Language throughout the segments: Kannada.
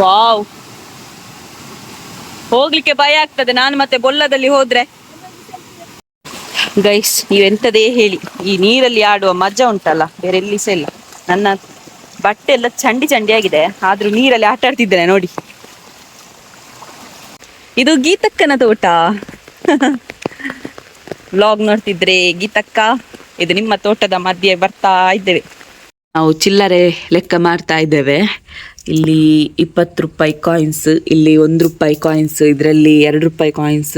ವಾವ್. ಹೋಗ್ಲಿಕ್ಕೆ ಭಯ ಆಗ್ತದೆ. ನಾನು ಮತ್ತೆ ಬೊಲ್ಲದಲ್ಲಿ ಹೋದ್ರೆ. ಗೈಸ್ ನೀವೆಂತದೇ ಹೇಳಿ. ಈ ನೀರಲ್ಲಿ ಆಡುವ ಮಜಾ ಉಂಟಲ್ಲ, ಬೇರೆ ಎಲ್ಲಿಸ ಇಲ್ಲ. ನನ್ನ ಬಟ್ಟೆ ಎಲ್ಲ ಚಂಡಿ ಚಂಡಿ ಆಗಿದೆ, ಆದ್ರೂ ನೀರಲ್ಲಿ ಆಟ ಆಡ್ತಿದ್ದೇನೆ ನೋಡಿ. ಇದು ಗೀತಕ್ಕನ ತೋಟ. ವ್ಲಾಗ್ ನೋಡ್ತಿದ್ರೆ ಗೀತಕ್ಕ, ಇದು ನಿಮ್ಮ ತೋಟದ ಮಧ್ಯೆ ಬರ್ತಾ ಇದ್ದೇವೆ. ನಾವು ಚಿಲ್ಲರೆ ಲೆಕ್ಕ ಮಾಡ್ತಾ ಇದ್ದೇವೆ. ಇಲ್ಲಿ ಇಪ್ಪತ್ತು ರೂಪಾಯಿ ಕಾಯಿನ್ಸ್ ಇಲ್ಲಿ ಒಂದು ರೂಪಾಯಿ ಕಾಯಿನ್ಸ್ ಇದರಲ್ಲಿ ಎರಡು ರೂಪಾಯಿ ಕಾಯಿನ್ಸ್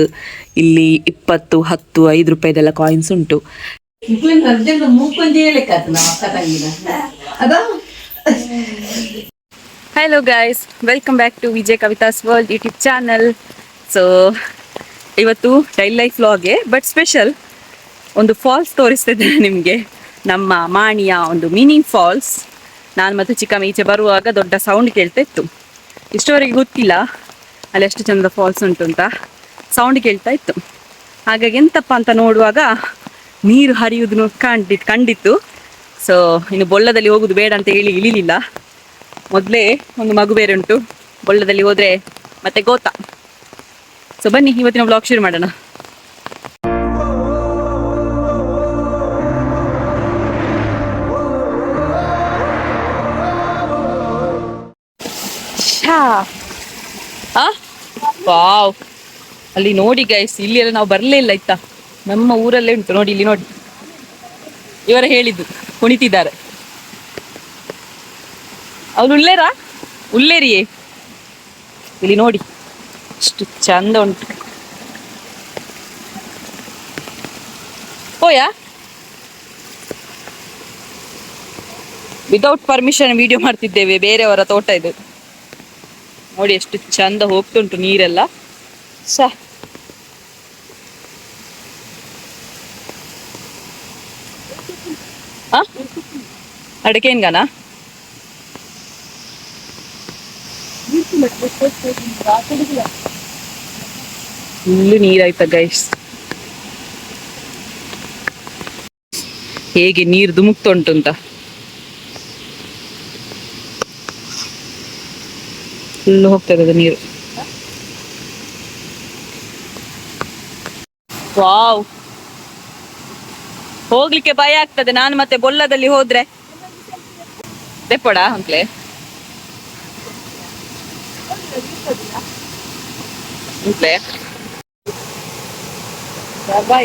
ಇಲ್ಲಿ ಇಪ್ಪತ್ತು ಹತ್ತು ಐದು ರೂಪಾಯಿದೆಲ್ಲ ಕಾಯಿನ್ಸ್ ಉಂಟು. Hello guys welcome back to Vijay Kavitha's world YouTube channel so ಇವತ್ತು daily life vlog but special ಒಂದು ಫಾಲ್ಸ್ ತೋರಿಸ್ತಿದ್ದೇನೆ ನಿಮಗೆ. ನಮ್ಮ ಮಾಣಿಯ ಒಂದು ಮೀನಿಂಗ್ ಫಾಲ್ಸ್. ನಾನು ಮತ್ತು ಚಿಕ್ಕಮ್ಮ ಈಚೆ ಬರುವಾಗ ದೊಡ್ಡ ಸೌಂಡ್ ಕೇಳ್ತಾ ಇತ್ತು ಇಷ್ಟವರೆಗೆ ಗೊತ್ತಿಲ್ಲ ಅಲ್ಲಿ ಎಷ್ಟು ಚಂದ ಫಾಲ್ಸ್ ಉಂಟು ಅಂತ. ಸೌಂಡ್ ಕೇಳ್ತಾ ಇತ್ತು ಹಾಗಾಗಿ ಎಂತಪ್ಪ ಅಂತ ನೋಡುವಾಗ ನೀರು ಹರಿಯುವುದು ಕಂಡಿತ್ತು ಕಂಡಿತ್ತು. ಸೊ ಇನ್ನು ಬೊಳ್ಳದಲ್ಲಿ ಹೋಗುದು ಬೇಡ ಅಂತ ಹೇಳಿ ಇಳಿಲಿಲ್ಲ. ಮೊದಲೇ ಒಂದು ಮಗು ಬೇರೆ ಉಂಟು ಬೊಳ್ಳದಲ್ಲಿ ಹೋದ್ರೆ ಮತ್ತೆ ಗೋತಾ. ಸೊ ಬನ್ನಿ, ಇವತ್ತಿನ ಬ್ಲಾಗ್ ಶುರು ಮಾಡೋಣ. ವಾವ್. ಅಲ್ಲಿ ನೋಡಿ ಗೈಸ್ ಇಲ್ಲಿ ಎಲ್ಲ ನಾವು ಬರ್ಲೇ ಇಲ್ಲ ಆಯ್ತಾ? ನಮ್ಮ ಊರಲ್ಲೇ ಉಂಟು, ನೋಡಿ ಇಲ್ಲಿ ನೋಡಿ. ಇವರ ಹೇಳಿದ್ದು, ಕುಣಿತಿದ್ದಾರೆ. ಅವ್ರು ಉಳ್ಳೇರಾ? ಉಳ್ಳೇರಿಯೇ? ಇಲ್ಲಿ ನೋಡಿ ಎಷ್ಟು ಚಂದ ಉಂಟು. ಓಯಾ ವಿತೌಟ್ ಪರ್ಮಿಷನ್ ವಿಡಿಯೋ ಮಾಡ್ತಿದ್ದೇವೆ, ಬೇರೆಯವರ ತೋಟ ಇದು. ನೋಡಿ ಎಷ್ಟು ಚಂದ ಹೋಗ್ತುಂಟು ನೀರೆಲ್ಲ. ಸ. ಅಡಕೆನ್ಗನಾ ಫುಲ್ಲು ನೀರಾಯ್ತ ಗೈಸ್ ಹೇಗೆ ನೀರು ಧುಮುಕ್ತಾ ಉಂಟು ಅಂತ. ಫುಲ್ಲು ಹೋಗ್ತಾ ಇರೋದು ನೀರು. ವಾವ್. ಹೋಗ್ಲಿಕ್ಕೆ ಭಯ ಆಗ್ತದೆ. ನಾನು ಮತ್ತೆ ಬೊಲ್ಲದಲ್ಲಿ ಹೋದ್ರೆ. ದೆಪ್ಪಡ ಅಂಕ್ಲೆ?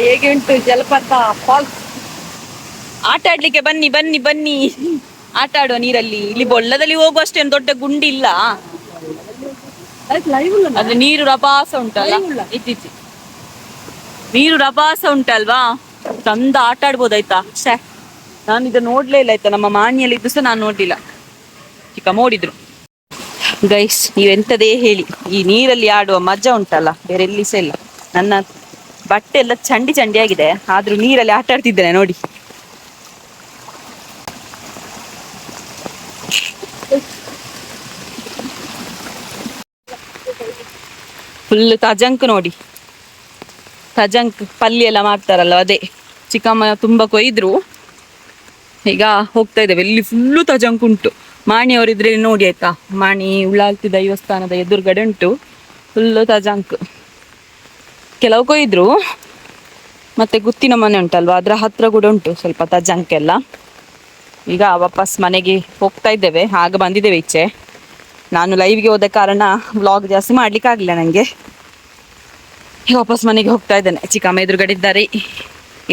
ಹೇಗೆ ಉಂಟು ಜಲಪಾತ ಫಾಲ್ಸ್? ಆಟ ಆಡ್ಲಿಕ್ಕೆ ಬನ್ನಿ ಬನ್ನಿ ಬನ್ನಿ. ಆಟ ಆಡುವ ನೀರಲ್ಲಿ. ಇಲ್ಲಿ ಬೊಳ್ಳದಲ್ಲಿ ಹೋಗುವಷ್ಟೇನು ದೊಡ್ಡ ಗುಂಡಿ ಇಲ್ಲ ಅದ್ರ ನೀರು ರಭಾಸ ಉಂಟಲ್ಲ? ಇತ್ತೀಚಿ ನೀರು ರಭಾಸ ಉಂಟಲ್ವಾ? ಚಂದ ಆಟ ಆಡ್ಬೋದಾಯ್ತಾ ನಾನು ಇದು ನೋಡ್ಲೇ ಇಲ್ಲ ಆಯ್ತಾ? ನಮ್ಮ ಮಾನಿಯಲ್ಲಿ ಇದ್ದು ಸಹ ನಾನು ನೋಡ್ಲಿಲ್ಲ. ಚಿಕ್ಕ ನೋಡಿದ್ರು ಗೈಸ್ ನೀವೆಂತದೇ ಹೇಳಿ. ಈ ನೀರಲ್ಲಿ ಆಡುವ ಮಜಾ ಉಂಟಲ್ಲ? ಬೇರೆ ಎಲ್ಲಿ ಸಹ ಇಲ್ಲ. ನನ್ನ ಬಟ್ಟೆ ಎಲ್ಲ ಚಂಡಿ ಚಂಡಿ ಆಗಿದೆ. ಆದ್ರೂ ನೀರಲ್ಲಿ ಆಟ ಆಡ್ತಿದ್ದೇನೆ ನೋಡಿ. ಫುಲ್ ತಜಂಕ್ ನೋಡಿ. ತಜಂಕ್ ಪಲ್ಯ ಎಲ್ಲ ಮಾಡ್ತಾರಲ್ಲ, ಅದೇ. ಚಿಕ್ಕಮ್ಮ ತುಂಬ ಕೊಯ್ದ್ರು. ಈಗ ಹೋಗ್ತಾ ಇದ್ದೇವೆ. ಇಲ್ಲಿ ಫುಲ್ಲು ತಜಂಕ್ ಉಂಟು. ಮಾಣಿಯವರಿದ್ರೆ ನೋಡಿ ಆಯ್ತಾ? ಮಾಣಿ ಉಳ್ಳಾಲ್ತಿ ದೈವಸ್ಥಾನದ ಎದುರುಗಡೆ ಉಂಟು. ಫುಲ್ಲು ತಜಂಕ್ ಕೆಲವು ಕೊಯ್ದ್ರು. ಮತ್ತೆ ಗುತ್ತಿನ ಮನೆ ಉಂಟಲ್ವಾ? ಅದರ ಹತ್ರ ಕೂಡ ಉಂಟು ಸ್ವಲ್ಪ ತಜಂಕ್ ಎಲ್ಲ. ಈಗ ವಾಪಸ್ ಮನೆಗೆ ಹೋಗ್ತಾ ಇದ್ದೇವೆ. ಆಗ ಬಂದಿದ್ದೇವೆ ಈಚೆ ನಾನು ಲೈವ್ಗೆ ಹೋದ ಕಾರಣ ವ್ಲಾಗ್ ಜಾಸ್ತಿ ಮಾಡ್ಲಿಕ್ಕೆ ಆಗಲಿಲ್ಲ ನನಗೆ ವಾಪಸ್ ಮನೆಗೆ ಹೋಗ್ತಾ ಇದ್ದೇನೆ. ಚಿಕ್ಕಮ್ಮ ಎದುರುಗಡೆ ಇದ್ದಾರೆ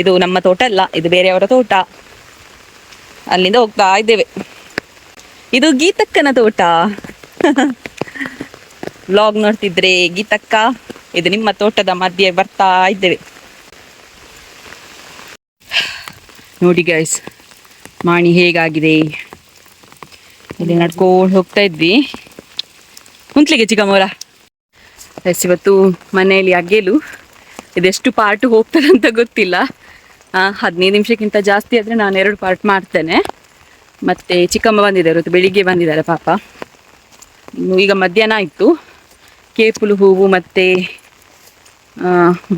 ಇದು ನಮ್ಮ ತೋಟ ಅಲ್ಲ, ಇದು ಬೇರೆಯವರ ತೋಟ. ಅಲ್ಲಿಂದ ಹೋಗ್ತಾ ಇದ್ದೇವೆ. ಇದು ಗೀತಕ್ಕನ ತೋಟ. ವ್ಲಾಗ್ ನೋಡ್ತಿದ್ರೆ ಗೀತಕ್ಕ, ಇದು ನಿಮ್ಮ ತೋಟದ ಮಧ್ಯೆ ಬರ್ತಾ ಇದ್ದೇವೆ. ನೋಡಿ ಗೈಸ್ ಮಾಣಿ ಹೇಗಾಗಿದೆ? ಇಲ್ಲಿ ನಡ್ಕೊಂಡು ಹೋಗ್ತಾ ಇದ್ವಿ. ಕುಂತ್ಲಿಗೆ ಚಿಕ್ಕಮ್ಮವರ? ಎಸ್, ಇವತ್ತು ಮನೆಯಲ್ಲಿ ಅಗೆಲು. ಇದೆಷ್ಟು ಪಾರ್ಟ್ ಹೋಗ್ತದೆ ಅಂತ ಗೊತ್ತಿಲ್ಲ. ಹದಿನೈದು ನಿಮಿಷಕ್ಕಿಂತ ಜಾಸ್ತಿ ಆದರೆ ನಾನು ಎರಡು ಪಾರ್ಟ್ ಮಾಡ್ತೇನೆ. ಮತ್ತು ಚಿಕ್ಕಮ್ಮ ಬಂದಿದ್ದಾರೆ, ಇವತ್ತು ಬೆಳಿಗ್ಗೆ ಬಂದಿದ್ದಾರೆ ಪಾಪ. ಈಗ ಮಧ್ಯಾಹ್ನ ಆಯಿತು. ಕೇಪುಲು ಹೂವು ಮತ್ತು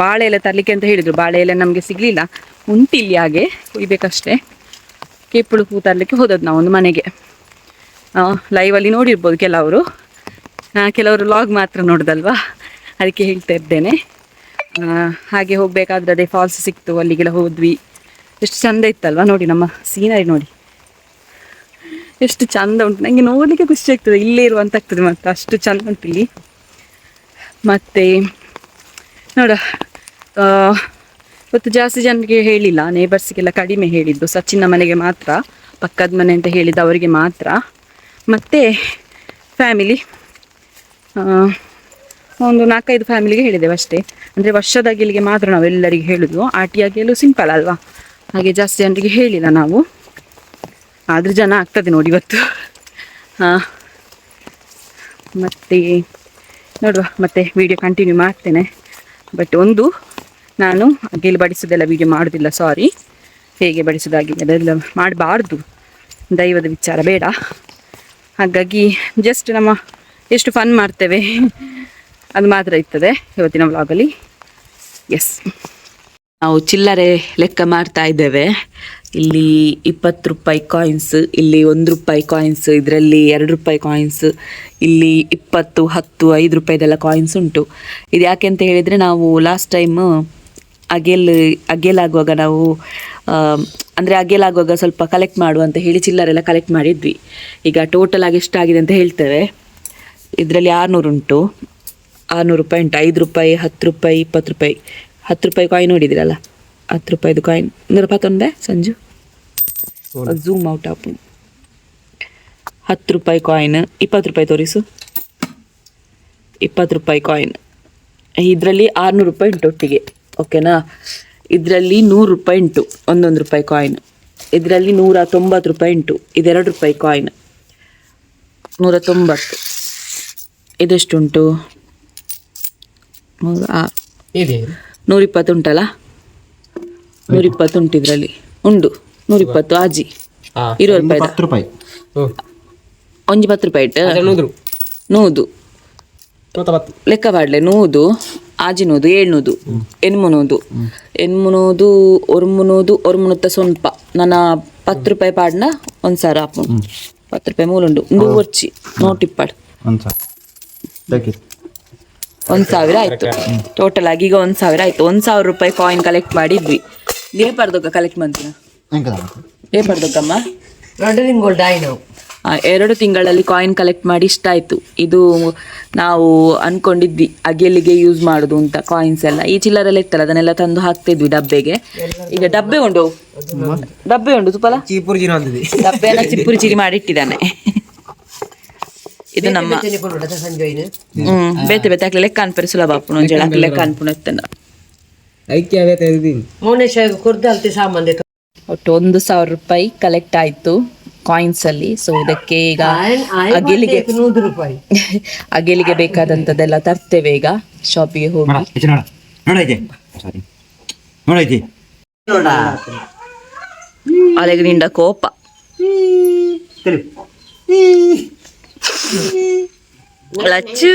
ಬಾಳೆ ಎಲೆ ತರಲಿಕ್ಕೆ ಅಂತ ಹೇಳಿದರು. ಬಾಳೆ ಎಲೆ ನಮಗೆ ಸಿಗಲಿಲ್ಲ. ಉಂಟಿಲ್ಲಿ ಹಾಗೆ, ಕುಯ್ಬೇಕಷ್ಟೇ. ಕೇಪುಳು ಹೂ ತರಲಿಕ್ಕೆ ಹೋದದ್ದು ನಾವು ಒಂದು ಮನೆಗೆ ಲೈವಲ್ಲಿ ನೋಡಿರ್ಬೋದು ಕೆಲವರು. ಕೆಲವರು ಲಾಗ್ ಮಾತ್ರ ನೋಡುದಲ್ವಾ? ಅದಕ್ಕೆ ಹೇಳ್ತಾ ಇದ್ದೇನೆ. ಹಾಗೆ ಹೋಗಬೇಕಾದ್ರೆ ಅದೇ ಫಾಲ್ಸ್ ಸಿಕ್ತು, ಅಲ್ಲಿಗೆಲ್ಲ ಹೋದ್ವಿ. ಎಷ್ಟು ಚಂದ ಇತ್ತಲ್ವಾ? ನೋಡಿ ನಮ್ಮ ಸೀನರಿ ನೋಡಿ. ಎಷ್ಟು ಚಂದ ಉಂಟು. ನನಗೆ ನೋಡಲಿಕ್ಕೆ ಖುಷಿ ಆಗ್ತದೆ. ಇಲ್ಲೇ ಇರುವಂತ ಆಗ್ತದೆ ಮತ್ತೆ. ಅಷ್ಟು ಚಂದ ಉಂಟು ಇಲ್ಲಿ. ಮತ್ತೆ, ನೋಡ ಇವತ್ತು ಜಾಸ್ತಿ ಜನರಿಗೆ ಹೇಳಿಲ್ಲ. ನೇಬರ್ಸ್ಗೆಲ್ಲ ಕಡಿಮೆ ಹೇಳಿದ್ದು. ಸಚಿನ್ನ ಮನೆಗೆ ಮಾತ್ರ, ಪಕ್ಕದ ಮನೆ ಅಂತ ಹೇಳಿದ್ದು ಅವರಿಗೆ ಮಾತ್ರ. ಮತ್ತೆ ಫ್ಯಾಮಿಲಿ ಒಂದು ನಾಲ್ಕೈದು ಫ್ಯಾಮಿಲಿಗೆ ಹೇಳಿದ್ದೇವೆ ಅಷ್ಟೇ. ಅಂದರೆ ವರ್ಷದಾಗಿಲಿಗೆ ಮಾತ್ರ ನಾವು ಎಲ್ಲರಿಗೆ ಹೇಳುದು ಆಟಿಯಾಗೆಲ್ಲೂ ಸಿಂಪಲ್ ಅಲ್ವಾ? ಹಾಗೆ ಜಾಸ್ತಿ ಜನರಿಗೆ ಹೇಳಿಲ್ಲ ನಾವು. ಆದರೂ ಜನ ಆಗ್ತದೆ ನೋಡಿ ಇವತ್ತು. ಹಾಂ ಮತ್ತೆ ನೋಡುವ, ಮತ್ತೆ ವಿಡಿಯೋ ಕಂಟಿನ್ಯೂ ಮಾಡ್ತೇನೆ. ಬಟ್ ಒಂದು, ನಾನು ಅಗೆಲ್ ಬಡಿಸೋದೆಲ್ಲ ವಿಡಿಯೋ ಮಾಡೋದಿಲ್ಲ ಸಾರಿ ಹೇಗೆ ಬಡಿಸೋದಾಗಿ ಅದೆಲ್ಲ ಮಾಡಬಾರ್ದು. ದೈವದ ವಿಚಾರ ಬೇಡ. ಹಾಗಾಗಿ ಜಸ್ಟ್ ನಮ್ಮ ಎಷ್ಟು ಫನ್ ಮಾಡ್ತೇವೆ. ಅದು ಮಾತ್ರ ಇರ್ತದೆ ಇವತ್ತಿನ ವ್ಲಾಗಲ್ಲಿ ಎಸ್ ನಾವು ಚಿಲ್ಲರೆ ಲೆಕ್ಕ ಮಾಡ್ತಾ ಇದ್ದೇವೆ. ಇಲ್ಲಿ ಇಪ್ಪತ್ತು ರೂಪಾಯಿ ಕಾಯಿನ್ಸ್ ಇಲ್ಲಿ ಒಂದು ರೂಪಾಯಿ ಕಾಯಿನ್ಸ್ ಇದರಲ್ಲಿ ಎರಡು ರೂಪಾಯಿ ಕಾಯಿನ್ಸ್ ಇಲ್ಲಿ ಇಪ್ಪತ್ತು, ಹತ್ತು, ಐದು ರೂಪಾಯಿದೆಲ್ಲ ಕಾಯಿನ್ಸ್ ಉಂಟು. ಇದು ಯಾಕೆ ಅಂತ ಹೇಳಿದರೆ ನಾವು ಲಾಸ್ಟ್ ಟೈಮ್ ಅಗೆಲ್ ಅಗೆಲಾಗುವಾಗ ನಾವು ಅಂದರೆ ಅಗೆಲಾಗುವಾಗ ಸ್ವಲ್ಪ ಕಲೆಕ್ಟ್ ಮಾಡುವ ಅಂತ ಹೇಳಿ ಚಿಲ್ಲರೆಲ್ಲ ಕಲೆಕ್ಟ್ ಮಾಡಿದ್ವಿ. ಈಗ ಟೋಟಲ್ ಆಗಿ ಎಷ್ಟಾಗಿದೆ ಅಂತ ಹೇಳ್ತೇವೆ. ಇದರಲ್ಲಿ ಆರುನೂರು ಉಂಟು. ಆರುನೂರು ರೂಪಾಯಿ ಉಂಟು. ಐದು ರೂಪಾಯಿ ಹತ್ತು ರೂಪಾಯಿ ಇಪ್ಪತ್ತು ರೂಪಾಯಿ. ಹತ್ತು ರೂಪಾಯಿ ಕಾಯಿನ್ ನೋಡಿದಿರಲ್ಲ ಹತ್ತು ರೂಪಾಯಿದು ಕಾಯಿನ್ ನೂರ ಪತ್ತೊಂದೆ ಸಂಜು? ಝೂಮ್ ಔಟ್ ಆಪ್. ಹತ್ತು ರೂಪಾಯಿ ಕಾಯಿನ್ ಇಪ್ಪತ್ತು ರೂಪಾಯಿ ತೋರಿಸು. ಇಪ್ಪತ್ತು ರೂಪಾಯಿ ಕಾಯಿನ್ ಇದರಲ್ಲಿ ಆರುನೂರು ರೂಪಾಯಿ ಉಂಟು ಒಟ್ಟಿಗೆ. ಓಕೆನಾ? ಇದರಲ್ಲಿ ನೂರು ರೂಪಾಯಿ ಉಂಟು ಒಂದೊಂದು ರೂಪಾಯಿ ಕಾಯಿನ್ ಇದರಲ್ಲಿ ನೂರ ತೊಂಬತ್ತು ರೂಪಾಯಿ ಉಂಟು ಇದೆರಡು ರೂಪಾಯಿ ಕಾಯಿನ್ ನೂರ ತೊಂಬತ್ತು. ಇದೆಷ್ಟುಂಟು ನೂರ ಆ- ಇದೆ ನೂರಿಪ್ಪತ್ತು ಉಂಟಲ್ಲ ನೂರಿಪ್ಪತ್ತು ಉಂಟು ಇದರಲ್ಲಿ ಉಂಡು ನೂರಿಪ್ಪತ್ತು ಆಜಿ ಹಾ ಇರುವ ರೂಪಾಯಿ ಹತ್ತು ರೂಪಾಯಿ ಹ್ಞೂ ಒಂಜಿ ಪತ್ತು ರೂಪಾಯಿ ಇಟ್ಟು ನೂರು ನೂದು ಮೂವತ್ತೊಂಬತ್ತು ಲೆಕ್ಕ ಪಾಡ್ಲೆ ನೂದು ಆಜಿ ನೂದು ಏಳ್ನೂದು ಎನ್ಮುನೂದು ಎನ್ಮುನೂದು ಒರ್ಮುನೂದು ಒರ್ಮುನುತ್ತ ಸ್ವಲ್ಪ ನನ್ನ ಪತ್ತು ರೂಪಾಯಿ ಪಾಡ್ನ ಒಂದು ಸಾವಿರ ಹಾಪು ಪತ್ತು ರೂಪಾಯಿ ಮೂಲುಂಡು ಒಂದು ಒರ್ಚಿ ನೋಟಿಪ್ಪಾಡು ಒಂದ್ ಸಾವಿರ ಆಯ್ತು. ಟೋಟಲ್ ಆಗಿ ಈಗ ಒಂದ್ ಸಾವಿರ ಆಯ್ತು. ಒಂದ್ ಸಾವಿರ ರೂಪಾಯಿ ಕಾಯಿನ್ ಕಲೆಕ್ಟ್ ಮಾಡಿದ್ವಿ. ಕಲೆಕ್ಟ್ ಮಾಡ್ತೀನ ಲೇಪರ್ದೊಕ್ಕಮ್ಮ ಎರಡು ತಿಂಗಳಲ್ಲಿ ಕಾಯಿನ್ ಕಲೆಕ್ಟ್ ಮಾಡಿ ಇಷ್ಟ ಆಯ್ತು. ಇದು ನಾವು ಅನ್ಕೊಂಡಿದ್ವಿ ಅಗೆಲಿಗೆ ಯೂಸ್ ಮಾಡುದು ಅಂತ ಕಾಯಿನ್ಸ್ ಎಲ್ಲ. ಈ ಚಿಲ್ಲರೆಲ್ಲ ಇತ್ತಲ್ಲ ಅದನ್ನೆಲ್ಲ ತಂದು ಹಾಕ್ತಿದ್ವಿ ಡಬ್ಬೆಗೆ. ಈಗ ಡಬ್ಬೆ ಉಂಡು? ಡಬ್ಬೆ ಉಂಡು ತುಪ್ಪಲ ಚೀಪುರಿ ಡಬ್ಬೆನ ಚಿಪ್ಪುರಿ ಚಿರಿ ಮಾಡಿಟ್ಟಿದ್ದಾನೆ. ಇದು ನಮ್ಮ ಹ್ಮ್ ಬೇತೆ ಬೇತೆ ಹಾಕ್ಲಿ. ಲೆಕ್ಕ ಅನ್ಪರಿ ಸುಲಭ ಆಪುಣ. ಒಂಜೇಳ ಹಾಕ್ಲಿ ಲೆಕ್ಕ ಅನ್ಪುಣ ಇತ್ತನ. ಒಟ್ಟು ಒಂದು ಸಾವಿರ ರೂಪಾಯಿ ಕಲೆಕ್ಟ್ ಆಯ್ತು ಕಾಯಿನ್ಸ್ ಅಲ್ಲಿ. ಸೊ ಇದಕ್ಕೆ ಈಗ ಅಗೆಲಿಗೆ ಅಗೆಲಿಗೆ ಬೇಕಾದಂತದೆಲ್ಲ ತರ್ತೇವೆ ಈಗ ಶಾಪಿಗೆ ಹೋಗಿ. ಅಲೆಗೆ ಕೋಪ. ಲಚ್ಚು.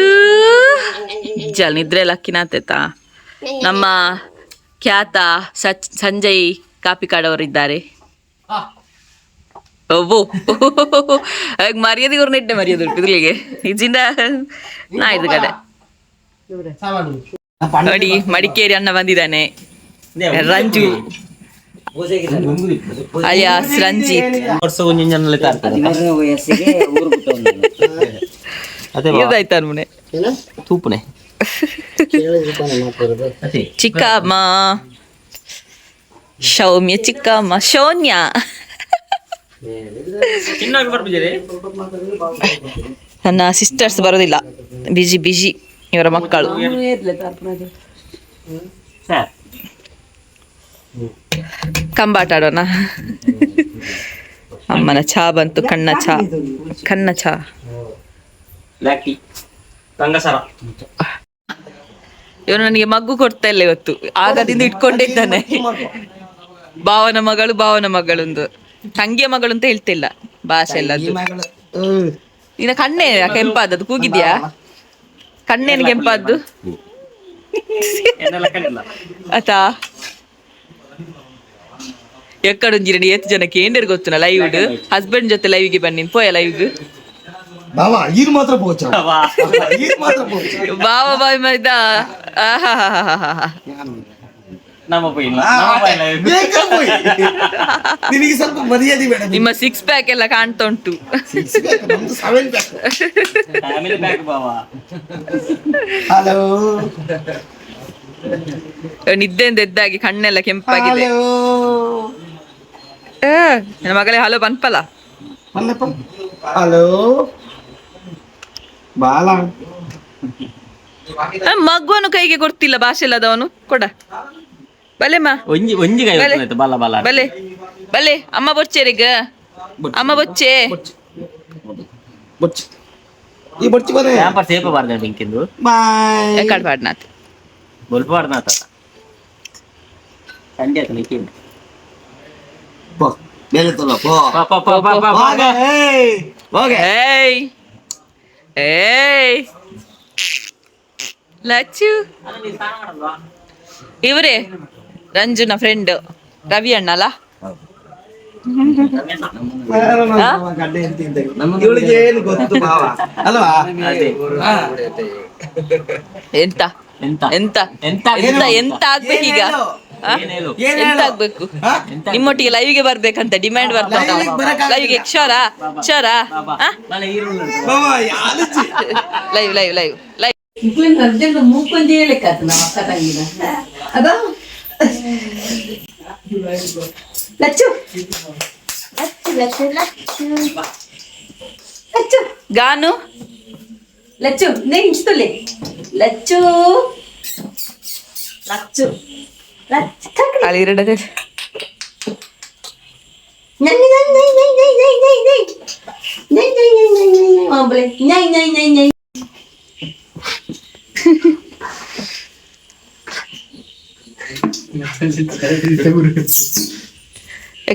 ಜಲ್ ನಿದ್ರೆ ಲಕ್ಕಿನಾತೈತ ನಮ್ಮ ಖ್ಯಾತ ಸಚ್ ಸಂಜಯ್ ಕಾಪಿ ಕಾಡವರಿದ್ದಾರೆ ಒಬ್ಬು ಮರ್ಯಾದೆ ಇವ್ರನ್ನ ಇಟ್ಟೆ ಮರ್ಯಾದೆ ಇದ್ರಲ್ಲಿಗೆ. ಇಜಿಂದ ನಾ ಇದು ಕಡೆ. ನೋಡಿ ಮಡಿಕೇರಿ ಅಣ್ಣ ಬಂದಿದ್ದಾನೆ. ರಂಜು. ಅಲಿಯಾಸ್ ರಂಜಿತ್ ವರ್ಷ ಒಂಜೊಂಜನಲ್ಲಿ ತಾರ್ತಾರೆ ಅದೇ ಇದಾಯ್ತು ಅನ್ಮನೆ ತೂಪುನೆ ಚಿಕ್ಕಮ್ಮ ಸೌಮ್ಯ ಚಿಕ್ಕಮ್ಮ ಶೋನ್ಯ ಚಿನ್ನಾಗಿ ಬರ್ಬಿದ್ದೀರಿ ನನ್ನ ಸಿಸ್ಟರ್ಸ್ ಬರೋದಿಲ್ಲ ಬಿಜಿ ಬಿಜಿ ಇವರ ಮಕ್ಕಳು ಸರ್ ಕಂಬಾಟ ಆಡೋಣ. ಅಮ್ಮನ ಚಾ ಬಂತು ಕಣ್ಣ ಚಾ. ಕಣ್ಣ ಚಾ. ಇವನು ನನಗೆ ಮಗ್ಗು ಕೊಡ್ತಾ ಇಲ್ಲ ಇವತ್ತು. ಆಗದಿಂದ ಇಟ್ಕೊಂಡಿದ್ದಾನೆ. ಭಾವನ ಮಗಳು ಭಾವನ ಮಗಳೊಂದು. ತಂಗಿಯ ಮಗಳು ಅಂತ ಹೇಳ್ತಿಲ್ಲ. ಭಾಷೆ ಎಲ್ಲ ನಿನ್ನ ಕಣ್ಣೇ ಕೆಂಪಾದದ್ದು. ಕೂಗಿದ್ಯಾ? ಕಣ್ಣೇನು ಕೆಂಪಾದ್ದು? ಆತಾ ಏಕಡೆ ಇರೋದಿ ಎತ್ತ ಜನಕ್ಕೆ ಎಂಡರ್ಗೆ ಬರ್ತুনা ಲೈವ್ ಇದು ಹಸ್ಬೆಂಡ್ ಜೊತೆ ಲೈವ್ಗೆ ಬನ್ನಿ ಫೋ ಲೈವ್ ಇದು ಬಾವಾ ಇನ್ ಮಾತ್ರ ಬೋಚಾ ಬಾವಾ ಬಾಯ್ ಮೈದ. ಆಹಾ ನಿಮ್ಮ ಸಿಕ್ಸ್ ಪ್ಯಾಕ್ ಎಲ್ಲ ಕಾಣ್ತಾ ಉಂಟು. ಪ್ಯಾಕ್ ಸೆವೆನ್ ಎದ್ದಾಗಿ ಕಣ್ಣೆಲ್ಲ ಕೆಂಪಾಗಿದೆ. ನನ್ನ ಮಗಳೇ ಹಲೋ ಬನ್ಪಲ ಮಲ್ಲಪ್ಪ ಹಲೋ. ಬಾಲ. ಮಗುವನ್ನು ಕೈಗೆ ಕೊಡ್ತಿಲ್ಲ ಭಾಷೆ ಇಲ್ಲದವನು ಕೊಡ. ಬಲೆ ಒಂಜಿ ಒಂಜಿ ಕೈ ಬಲೆ. ಹೊತ್ತುನಾಯ್ತು ಬಲ್ಲ ಬಲ್ಲ ಬಲೆ. ಬಲೆ ಅಮ್ಮ ಬೊಚ್ಚೆರಿಗ. ಅಮ್ಮ ಬೊಚ್ಚೆ. ಬೊಚ್ಚಿ. ಈ ಬೊಚ್ಚಿ ಬರೆ. ಸೇಪ ಬಾರ್ದ ಬಾಯ್. ಬೊಲ್ಪ ಬಾರ್ದ ಆತ ಸಂಡೆ ಆತ పో మేలెత్తలో పో పోగే, ఏయ్, పోగే. ಏಯ್ ಏಯ್ ಲಚ್ಚು ಇವ್ರೆ ರಂಜುನ ಫ್ರೆಂಡ್ ರವಿ ಅಣ್ಣ ಅಲ್ಲ ಹೌದು. ಇವಳಿಗೆ ಏನು ಗೊತ್ತು ಅಲ್ವಾ ಎಂತ ಎಂತ ಎಂತ ಎಂತ ಎಂತ ಆಗ್ಬೇಕೀಗ ಎಂತಾಗ್ಬೇಕು? ನಿಮ್ಮೊಟ್ಟಿಗೆ ಲೈವ್ಗೆ ಬರ್ಬೇಕಂತ ಡಿಮ್ಯಾಂಡ್ ಬರ್ತದ ಲೈವ್ಗೆ ಕ್ಷೋರ ಕ್ಷೋರ live live live live Lacchu. ಗಾನು? Lacchu ನೇ ಲಚ್ಚು. ಲಚ್ಚು. അലീരയുടെ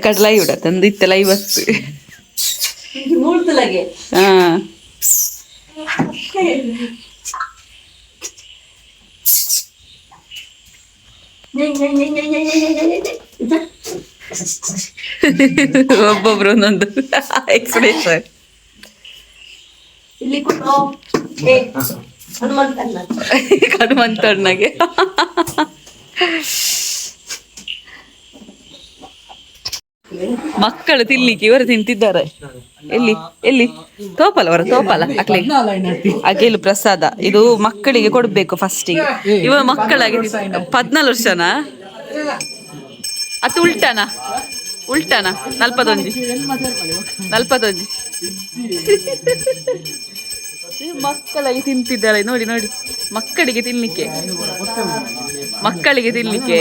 कटलाई उड़ा तंदी तलाई बस हाँ ಒಬ್ಬೊಬ್ರು ಒಂದೊಂದು ಎಕ್ಸ್ಪ್ರೆಷನ್ ಇಲ್ಲಿ ಕೂತ್ಕೋ. ಹನುಮಂತಣ್ಣಗೆ. ಮಕ್ಕಳು ತಿನ್ಲಿಕ್ಕೆ ಇವರು ತಿಂತಿದ್ದಾರೆ. ಎಲ್ಲಿ? ಎಲ್ಲಿ? ತೋಪಲ, ಅವರ ತೋಪಲ. ಅಕ್ಲೆ. ಅಕೇಲು ಪ್ರಸಾದ. ಇದು ಮಕ್ಕಳಿಗೆ ಕೊಡ್ಬೇಕು ಫಸ್ಟಿಗೆ ಇವ ಮಕ್ಕಳಾಗಿ ಪದ್ನಾಲ್ ವರ್ಷನಾ? ಅದು ಉಲ್ಟನಾ? ಉಲ್ಟನಾ? ನಲ್ಪದೊಂಜಿ. ನಲ್ಪದೊಂಜಿ. ಮಕ್ಕಳಾಗಿ ತಿಂತಿದ್ದಾರೆ. ನೋಡಿ ನೋಡಿ. ಮಕ್ಕಳಿಗೆ ತಿನ್ಲಿಕ್ಕೆ. ಮಕ್ಕಳಿಗೆ ತಿನ್ಲಿಕ್ಕೆ.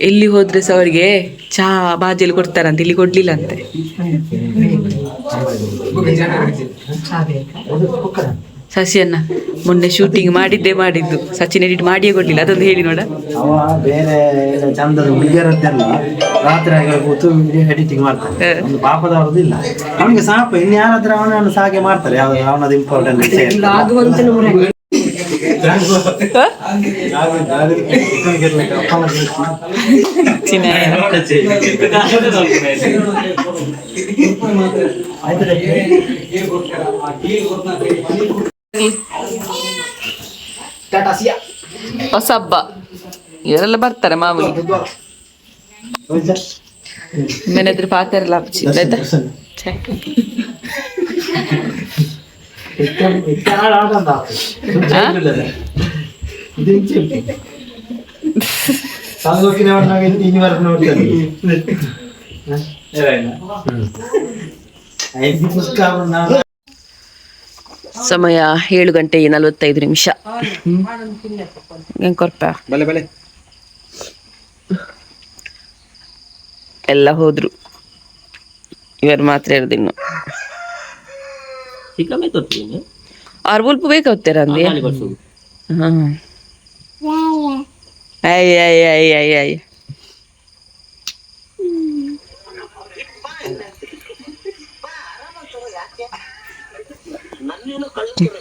ಎಲ್ಲಿ ಹೋದ್ರೆ ಸಹ ಅವರಿಗೆ ಚಾ ಬಾಜಿಯಲ್ಲಿ ಕೊಡ್ತಾರಂತೆ ಇಲ್ಲಿ ಕೊಡ್ಲಿಲ್ಲ ಅಂತೆ ಸಸಿಯನ್ನ ಮೊನ್ನೆ ಶೂಟಿಂಗ್ ಮಾಡಿದ್ದೇ ಮಾಡಿದ್ದು. ಸಚಿನ್ ಎಡಿಟ್ ಮಾಡಿಯೇ ಕೊಡ್ಲಿಲ್ಲ ಅದೊಂದು ಹೇಳಿ ನೋಡ. ಅವ ಬೇರೆ ಚಂದದ ಹುಡುಗಿಯರದ್ದೆಲ್ಲ ರಾತ್ರಿ ಆಗಿ ಕೂತು ಎಡಿಟಿಂಗ್ ಮಾಡ್ತಾನೆ. ಹೇ. ಒಂದು ಪಾಪದವ್ರದ್ದು ಇಲ್ಲ. ಅವನಿಗೆ ಸಾಪ ಇನ್ನು ಯಾರಾದ್ರೂ ಅವನನ್ನು ಸಾಗೆ ಮಾಡ್ತಾರೆ ಅವನದು ಇಂಪಾರ್ಟೆಂಟ್ ಹೊಸ ಹಬ್ಬ ಇವರೆಲ್ಲ ಬರ್ತಾರೆ ಮಾಮೂಲಿ ಮೆನೆದ್ರೆ ಪಾತ್ರೆ ಎಲ್ಲ ಹಚ್ಚಿಲ್ಲ ಆಯ್ತಾ ಛೆ. ಆ? ಸಮಯ ಏಳು ಗಂಟೆ ನಲವತ್ತೈದು ನಿಮಿಷ ಕೊರ್ಪ ಬಲೆ ಬಲೆ ಎಲ್ಲ ಹೋದ್ರು ಇವರು ಮಾತ್ರ ಇರೋದು ಸಿಕ್ಕಮೆ ತೊರ್ತೀನಿ ಅವ್ರ ಬುಲ್ಪ ಬೇಕು ಹೋಗ್ತೀರ ಅಂದಿ ಹಾಂ ಅಯ್ಯ ಅಯ್ಯ ಅಯ್ಯ ಅಯ್ಯ ಅಯ್ಯ ನನ್ನೇನು ಕಳಿಸ್ತಾರೆ